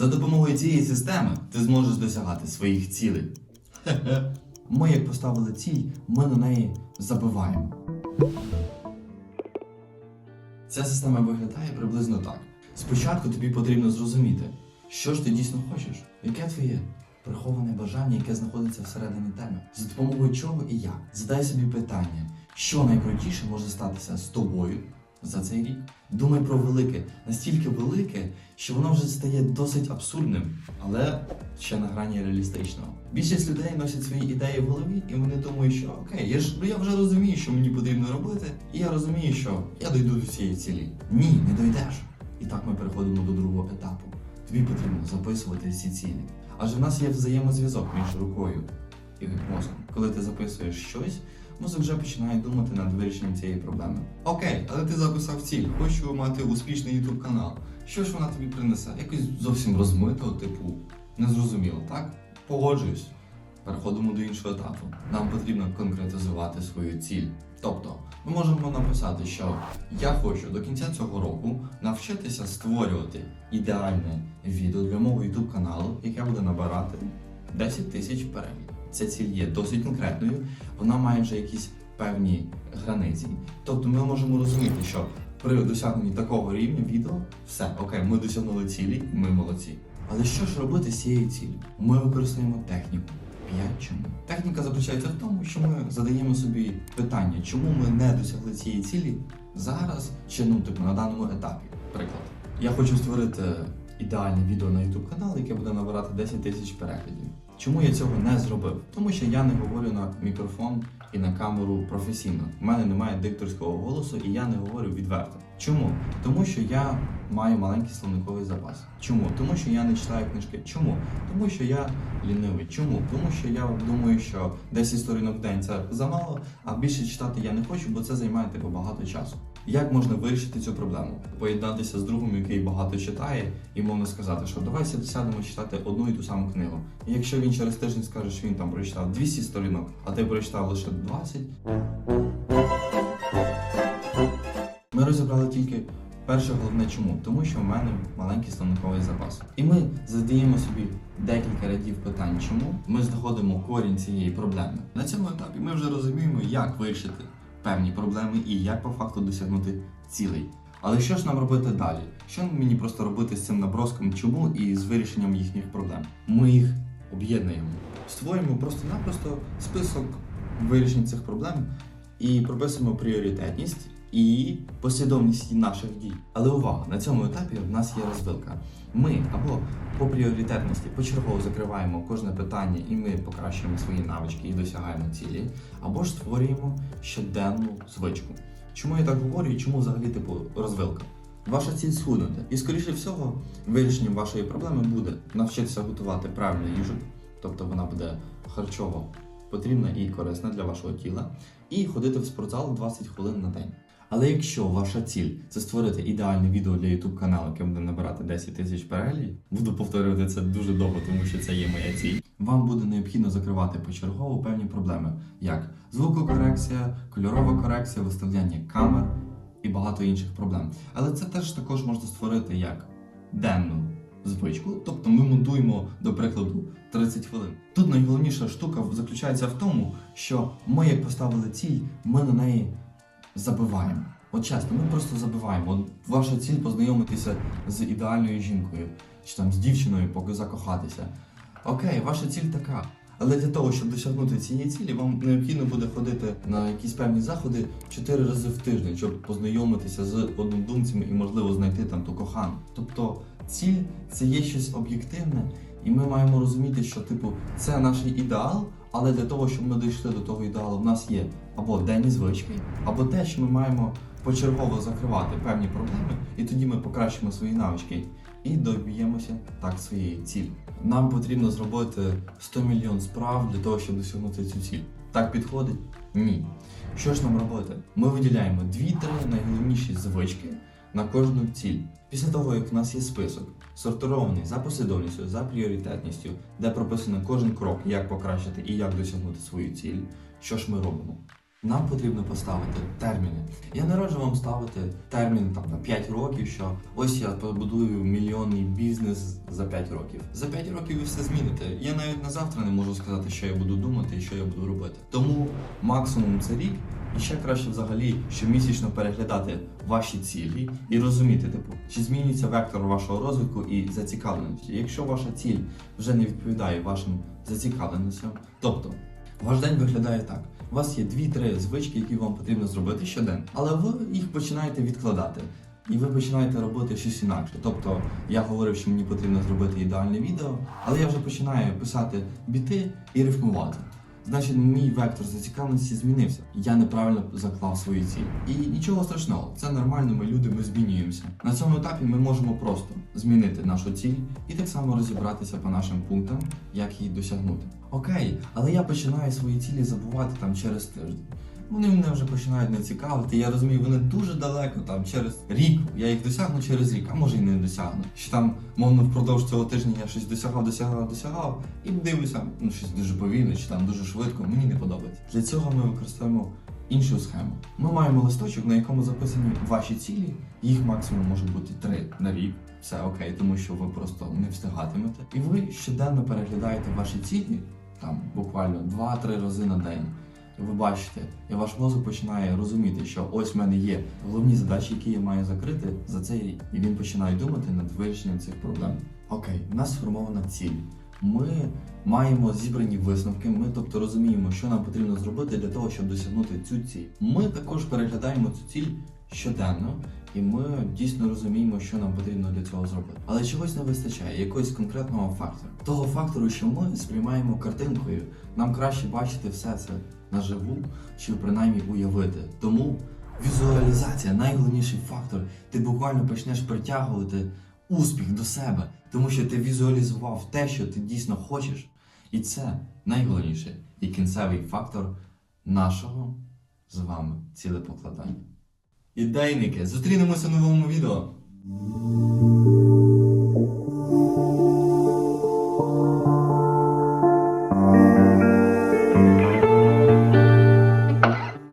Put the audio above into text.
За допомогою цієї системи ти зможеш досягати своїх цілей. Ми, як поставили ціль, ми на неї забиваємо. Ця система виглядає приблизно так. Спочатку тобі потрібно зрозуміти, що ж ти дійсно хочеш, яке твоє приховане бажання, яке знаходиться всередині тебе, за допомогою чого і як. Задай собі питання, що найкрутіше може статися з тобою за цей рік. Думай про велике, настільки велике, що воно вже стає досить абсурдним, але ще на грані реалістичного. Більшість людей носять свої ідеї в голові, і вони думають, що окей, я ж я вже розумію, що мені потрібно робити, і я розумію, що я дойду до цієї цілі. Ні, не дойдеш. І так ми переходимо до другого етапу. Тобі потрібно записувати ці цілі. Адже в нас є взаємозв'язок між рукою і мозком. Коли ти записуєш щось, мозок вже починає думати над вирішенням цієї проблеми. Окей, але ти записав ціль, хочу мати успішний YouTube канал. Що ж вона тобі принесе? Якось зовсім розмито, типу, незрозуміло, так? Погоджуюсь. Переходимо до іншого етапу. Нам потрібно конкретизувати свою ціль. Тобто, ми можемо написати, що я хочу до кінця цього року навчитися створювати ідеальне відео для мого YouTube каналу, яке буде набирати 10 тисяч переглядів. Ця ціль є досить конкретною, вона має вже якісь певні границі. Тобто ми можемо розуміти, що при досягненні такого рівня відео все, окей, ми досягнули цілі, ми молодці. Але що ж робити з цією ціллю? Ми використаємо техніку. 5 чому? Техніка заключається в тому, що ми задаємо собі питання, чому ми не досягли цієї цілі зараз чи ну, типу, на даному етапі. Приклад. Я хочу створити ідеальне відео на YouTube канал, яке буде набирати 10 тисяч переглядів. Чому я цього не зробив? Тому що я не говорю на мікрофон і на камеру професійно. У мене немає дикторського голосу, і я не говорю відверто. Чому? Тому що я маю маленький словниковий запас. Чому? Тому що я не читаю книжки. Чому? Тому що я лінивий. Чому? Тому що я думаю, що 10 сторінок в день це замало, а більше читати я не хочу, бо це займає типу багато часу. Як можна вирішити цю проблему? Поєднатися з другом, який багато читає, і мовно сказати, що давай сяд- сядемо читати одну і ту саму книгу. І якщо він через тиждень скаже, що він там прочитав 200 сторінок, а ти прочитав лише 20, ми розібрали тільки перше головне чому, тому що в мене маленький словниковий запас. І ми задаємо собі декілька рядів питань, чому ми знаходимо корінь цієї проблеми. На цьому етапі ми вже розуміємо, як вирішити певні проблеми і як по факту досягнути цілей. Але що ж нам робити далі? Що мені просто робити з цим наброском чому і з вирішенням їхніх проблем? Ми їх об'єднуємо, створюємо просто-напросто список вирішень цих проблем і прописуємо пріоритетність і послідовність наших дій. Але увага, на цьому етапі в нас є розвилка. Ми або по пріоритетності почергово закриваємо кожне питання, і ми покращуємо свої навички і досягаємо цілі, або ж створюємо щоденну звичку. Чому я так говорю і чому взагалі типу розвилка? Ваша ціль схуднути. І скоріше всього, вирішенням вашої проблеми буде навчитися готувати правильну їжу, тобто вона буде харчово потрібна і корисна для вашого тіла, і ходити в спортзал 20 хвилин на день. Але якщо ваша ціль це створити ідеальне відео для YouTube каналу, яке буде набирати 10 тисяч переглядів, буду повторювати це дуже довго, тому що це є моя ціль. Вам буде необхідно закривати почергово певні проблеми, як звукокорекція, кольорова корекція, виставляння камер і багато інших проблем. Але це теж також можна створити як денну звичку, тобто ми монтуємо, до прикладу, 30 хвилин. Тут найголовніша штука заключається в тому, що ми, як поставили ціль, ми на неї забиваємо. От чесно, ми просто забиваємо. От ваша ціль познайомитися з ідеальною жінкою, чи там з дівчиною, поки закохатися. Окей, ваша ціль така. Але для того, щоб досягнути цієї цілі, вам необхідно буде ходити на якісь певні заходи 4 рази в тиждень, щоб познайомитися з однодумцями і, можливо, знайти там ту кохану. Тобто ціль це є щось об'єктивне, і ми маємо розуміти, що типу це наш ідеал, але для того, щоб ми дійшли до того ідеалу, в нас є або денні звички, або те, що ми маємо почергово закривати певні проблеми, і тоді ми покращимо свої навички і доб'ємося так своєї цілі. Нам потрібно зробити 100 мільйон справ для того, щоб досягнути цю ціль. Так підходить? Ні. Що ж нам робити? Ми виділяємо 2-3 найголовніші звички на кожну ціль. Після того, як в нас є список, сортирований за послідовністю, за пріоритетністю, де прописано кожен крок, як покращити і як досягнути свою ціль, що ж ми робимо? Нам потрібно поставити терміни. Я не раджу вам ставити термін там на 5 років, що ось я побудую мільйонний бізнес за 5 років. За 5 років ви все зміните. Я навіть на завтра не можу сказати, що я буду думати і що я буду робити. Тому максимум це рік. І ще краще взагалі щомісячно переглядати ваші цілі і розуміти, типу, чи змінюється вектор вашого розвитку і зацікавленості. Якщо ваша ціль вже не відповідає вашим зацікавленостям, тобто ваш день виглядає так. У вас є 2-3 звички, які вам потрібно зробити щоденно, але ви їх починаєте відкладати. І ви починаєте робити щось інакше. Тобто я говорив, що мені потрібно зробити ідеальне відео, але я вже починаю писати біти і рифмувати. Значить, мій вектор зацікавленості змінився. Я неправильно заклав свої цілі. І нічого страшного, це нормально, ми люди, ми змінюємося. На цьому етапі ми можемо просто змінити нашу ціль і так само розібратися по нашим пунктам, як її досягнути. Окей, але я починаю свої цілі забувати там через тиждень. Вони мене вже починають не цікавити. Я розумію, вони дуже далеко, там через рік. Я їх досягну через рік, а може і не досягну. Що там, мовно, впродовж цього тижня я щось досягав, досягав, досягав, і дивлюся, ну щось дуже повільно, чи там дуже швидко. Мені не подобається. Для цього ми використовуємо іншу схему. Ми маємо листочок, на якому записані ваші цілі. Їх максимум може бути три на рік. Все окей, тому що ви просто не встигатимете. І ви щоденно переглядаєте ваші цілі, там буквально 2-3 рази на день. Ви бачите, і ваш мозок починає розуміти, що ось в мене є головні задачі, які я маю закрити за цей рік. І він починає думати над вирішенням цих проблем. Окей, у нас сформована ціль. Ми маємо зібрані висновки. Ми тобто розуміємо, що нам потрібно зробити для того, щоб досягнути цю ціль. Ми також переглядаємо цю ціль щоденно, і ми дійсно розуміємо, що нам потрібно для цього зробити. Але чогось не вистачає, якогось конкретного фактору. Того фактору, що ми сприймаємо картинкою, нам краще бачити все це наживу, чи принаймні уявити. Тому візуалізація найголовніший фактор. Ти буквально почнеш притягувати успіх до себе, тому що ти візуалізував те, що ти дійсно хочеш. І це найголовніший і кінцевий фактор нашого з вами цілепокладання. Ідейники, зустрінемося в новому відео.